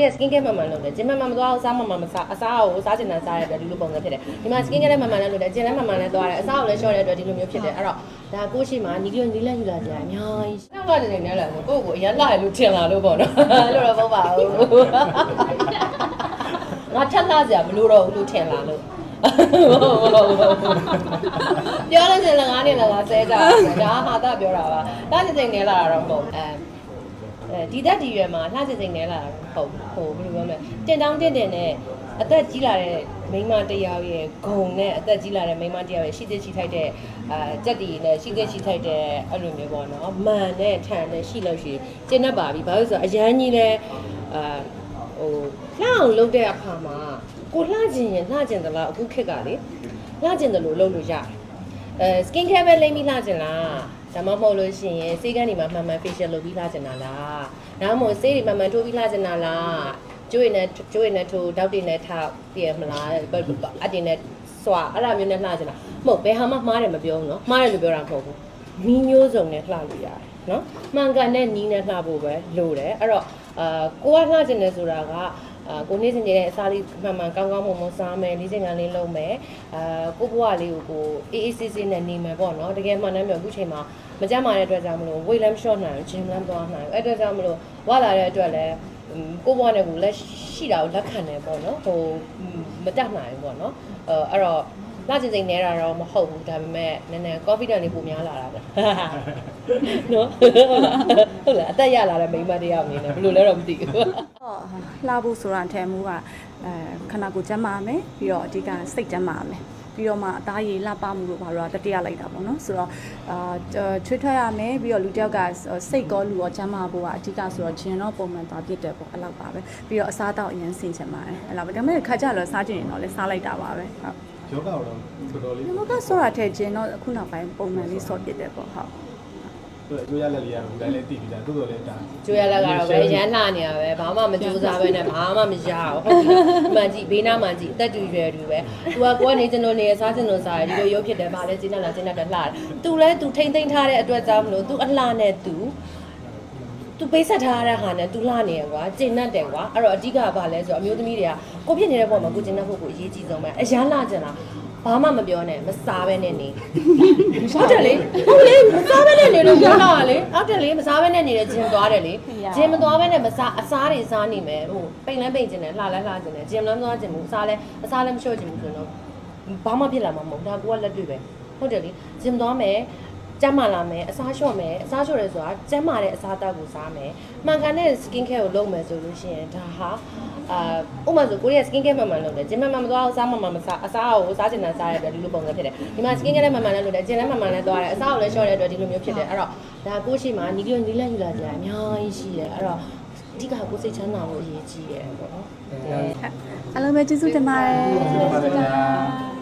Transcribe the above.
ဒီ skin care မှန်မှန်လုပ်တယ်ဂျင်မှန်မှန်မသွားဘူးစားမှန်မှန်မစားအစားကိုစားချင်တာစားရတဲ့အတွက်ဒီလိုပုံစံဖြစ်တယ်ဒီမှာ skin care လည်းမှန်မှန်လည်းလုပ်တယ်ဂျင်လည်းမှန်မှန်လည်းသွားတယ်အစားကိုလည်း short တဲ့အတွက်ဒီလိုမျိုးဖြစ်တယ်အဲ့တော့ဒါကိုရှိမှညီကညီလက်ယူလာကြအများကြီးနောက်ကတည်းကနေလာဆိုကိုယ့်ကိုအရင်လာရလို့ထင်လာလို့ပေါ့နော်အဲ့လိုတော့မဟုတ်ပါဘူးငါထက်လာစရာမလိုတော့ဘူးလို့ထင်လာလို့ပြောလို့ရှိရင်လည်းငါးနေလည်းငါဆဲကြတယ်ဒါဟာတာပြောတာပါတားနေစိတ်နေလာတာတော့မဟုတ်အဲ အဲဒီတက်ဒီရွယ်မှာလှချင်စိတ်နေလာတာတော့မဟုတ်ဟိုဘယ်လိုပြောမလဲတင်တောင်းတင်တင်နဲ့အသက်ကြီးလာတဲ့မိန်းမတစ်ယောက်ရဲ့ဂုံနဲ့အသက်ကြီးလာတဲ့မိန်းမတစ်ယောက်ရဲ့ရှိတဲ့ရှိထိုက်တဲ့အာကြက်တီနဲ့ရှိတဲ့ရှိထိုက်တဲ့အဲ့လိုမျိုးပေါ့နော်မန်နဲ့ထန်နဲ့ရှိလို့ရှိရင်ကျင့်တတ်ပါပြီဘာလို့လဲဆိုတော့အရန်ကြီးလဲအာဟိုလှအောင်လုပ်တဲ့အခါမှာကိုလှကျင်ရင်လှကျင်သလားအခုခက်ကလေလှကျင်တယ်လို့လုပ်လို့ရတယ်အဲ skin care ပဲလိမ့်ပြီးလှကျင်လား ဒါမှမဟုတ်လို့ရှိရင်ဆေးကန်းတွေမှာမှန်မှန် facial လုပ်ပြီးလာကျင်တာလားဒါမှမဟုတ်ဆေးတွေမှန်မှန်ထိုးပြီးလာကျင်တာလားကျွေးနဲ့ကျွေးနဲ့ထိုးတောက်တွေနဲ့ထောက်ပြမလားအတင်နဲ့စွာအဲ့လိုမျိုးနဲ့လှကျင်တာမဟုတ်ဘယ်ဟာမှမှားတယ်မပြောဘူးနော်မှားတယ်လို့ပြောတာမဟုတ်ဘူး နီးမျိုးစုံနဲ့လှလို့ရတယ်နော်မှန်ကန်တဲ့နီးနဲ့လှဖို့ပဲလိုတယ်အဲ့တော့အာကိုကလှကျင်တယ်ဆိုတာကအာကိုနေ့စဉ်နေတဲ့အစားလေးမှန်မှန်ကောင်းကောင်းမွန်မွန်စားမယ်နေ့စဉ်ကလေးလုပ်မယ်အာကိုဘွားလေးကိုကိုအေးအေးဆေးဆေးနဲ့နေမယ်ပေါ့နော်တကယ်မှန်တယ်မျိုးအခုချိန်မှာမကြမ်းမာတဲ့အတွက်ကြောင့်မလို့ weight လည်းမလျှော့နိုင်ဘူး gym လည်းမသွားနိုင်ဘူးအဲ့အတွက်ကြောင့်မလို့ဝလာတဲ့အတွက်လည်းကိုဘွားနဲ့ကိုလက်ရှိတာကိုလက်ခံတယ်ပေါ့နော်ဟိုမတတ်နိုင်ဘူးပေါ့နော်အဲအဲ့တော့ လာကျင်စိန်နေတာတော့မဟုတ်ဘူးဒါပေမဲ့နည်းနည်း confident လေးပုံများလာတာပဲနော်ဟုတ်လားအသက်ရလာတဲ့မိန်းမတစ်ယောက်အနေနဲ့ဘယ်လိုလဲတော့မသိဘူးဟောလှဖို့ဆိုတာအထက်မူကအဲခန္ဓာကိုယ်ကျန်းမာမယ်ပြီးတော့အဓိကစိတ်ကျန်းမာမယ်ပြီးတော့မှအသားရည်လှပမှုလို့ဘာလို့တတိယလိုက်တာပေါ့နော်ဆိုတော့အာချွေးထွက်ရမယ်ပြီးတော့လူတစ်ယောက်ကစိတ်ကောလူရောကျန်းမာဖို့ကအဓိကဆိုတော့ဂျင်တော့ပုံမှန်သွားပြစ်တယ်ပေါ့အဲ့လောက်ပါပဲပြီးတော့အစားတောက်အရင်ဆင်ချင်ပါတယ်အဲ့လောက်ပဲဒါပေမဲ့ခါကြတော့စားချင်ရင်တော့လည်းစားလိုက်တာပါပဲဟုတ် ယောဂတော့တော်တော်လေးဒီမကဆောတာထည့်ခြင်းတော့အခုနောက်ပိုင်းပုံမှန်လေးဆော့ပြစ်တယ်ပေါ့ဟုတ်သူအကျိုးရလက်လေးရတယ်ဒါလည်းတည်ပြီးသားတိုးတော်လည်းဒါကျွေးရလက်ကတော့ပဲရမ်းလှနေရပဲဘာမှမကြိုးစားပဲနဲ့ဘာမှမရအောင်ဟုတ်ပြီလားမှန်ကြည့်ဘေးနားမှန်ကြည့်အသက်တူရွယ်တူပဲသူကကိုကနေကျင်လို့နေရစားကျင်လို့စားရဒီလိုရုပ်ဖြစ်တယ်ဗာလဲကျင်းတက်လာကျင်းတက်တယ်လှတယ်သူလဲသူထိမ့်သိမ့်ထားတဲ့အတွက်ကြောင့်မလို့သူအလှနဲ့သူ သူပေးဆက်ထားတဲ့ဟာနဲ့သူလှနေရကွာကျင်တတ်တယ်ကွာအဲ့တော့အဓိကကဘာလဲဆိုတော့အမျိုးသမီးတွေကကိုဖြစ်နေတဲ့ပုံမှာကိုကျင်တတ်ဖို့ကိုအရေးကြီးဆုံးပဲအရန်လှကျင်လားဘာမှမပြောနဲ့မစားပဲနဲ့နေဟုတ်တယ်လေဟုတ်လေမစားဘဲနဲ့နေလို့ပြောတာလေဟုတ်တယ်လေမစားဘဲနဲ့နေတယ်ဂျင်သွားတယ်လေဂျင်မသွားဘဲနဲ့မစားအစားတွေစားနေမယ်ဟိုပိန်လဲပိန်ကျင်တယ်လှလဲလှကျင်တယ်ဂျင်လည်းမသွားကျင်ဘူးအစားလဲအစားလဲမလျှော့ကျင်ဘူးဆိုတော့ဘာမှဖြစ်လာမှာမဟုတ်ဒါကလက်တွေ့ပဲဟုတ်တယ်လေဂျင်သွားမယ် ကျန်းမာလာမယ်အစားလျှော့မယ်အစားလျှော့ရဲဆိုတာကျန်းမာတဲ့အစားအသောက်ကိုစားမယ်မှန်ကန်တဲ့ skin care ကိုလုပ်မယ်ဆိုလို့ရှိရင်ဒါဟာအာဥပမာဆိုကိုရီးယား skin care မှန်မှန်လုပ်တယ်ဂျင်မှန်မှန်မသွားဘူးစားမှန်မှန်မစားအစားကိုစားချင်တာစားရတဲ့ဒီလိုပုံစံဖြစ်တယ်ဒီမှာ skin care လည်းမှန်မှန်လည်းလုပ်တယ်ဂျင်လည်းမှန်မှန်လည်းသွားတယ်အစားကိုလည်းလျှော့တဲ့အတွက်ဒီလိုမျိုးဖြစ်တယ်အဲ့တော့ဒါကိုရှိမှနီးကနီးလက်ယူလာကြအများကြီးရှိတယ်အဲ့တော့အဓိကကိုစိတ်ချမ်းသာဖို့အရေးကြီးတယ်ပေါ့နော်အားလုံးပဲကျေးဇူးတင်ပါတယ်ပါပါ